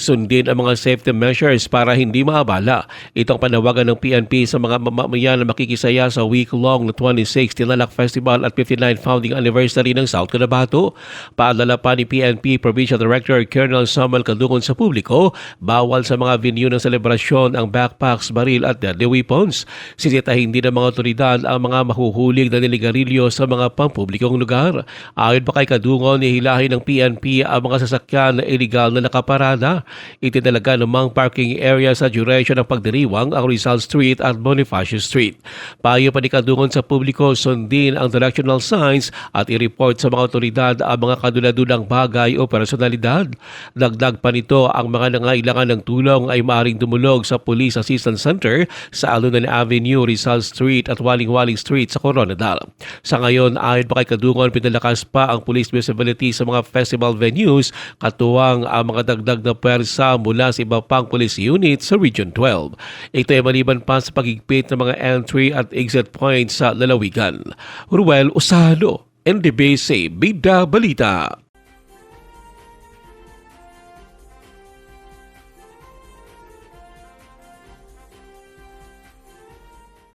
Sundin ang mga safety measures para hindi maabala. Itong panawagan ng PNP sa mga mamamayan na makikisaya sa week-long na 26 Tilalak Festival at 59 founding anniversary ng South Cotabato. Paalala pa ni PNP Provincial Director Colonel Samuel Kadungon sa publiko, bawal sa mga venue ng selebrasyon ang backpacks, baril at deadly weapons. Sisitahin din ng mga otoridad ang mga mahuhulig na niligarilyo sa mga pampublikong lugar. Ayon pa kay Kadungon, nihilahin ng PNP ang mga sasakyan na illegal na nakaparada. Itinalaga namang parking area sa duration ng pagdiriwang ang Rizal Street at Bonifacio Street. Payo pa ni Kadungon sa publiko sundin ang directional signs at i-report sa mga otoridad ang mga kaduladulang bagay o personalidad. Dagdag pa nito ang mga nangailangan ng tulong ay maaaring dumulog sa Police Assistance Center sa Alunan Avenue, Rizal Street at Waling-Waling Street sa Coronadal. Sa ngayon, ayon pa kay Kadungon, pinalakas pa ang police visibility sa mga festival venues katuwang ang mga dagdag na pwersa mula sa iba pang police unit sa Region 12. Ito ay maliban pa sa pagigpit ng mga entry at exit points sa lalawigan. Ruel Usalo, NDBC, Bida Balita.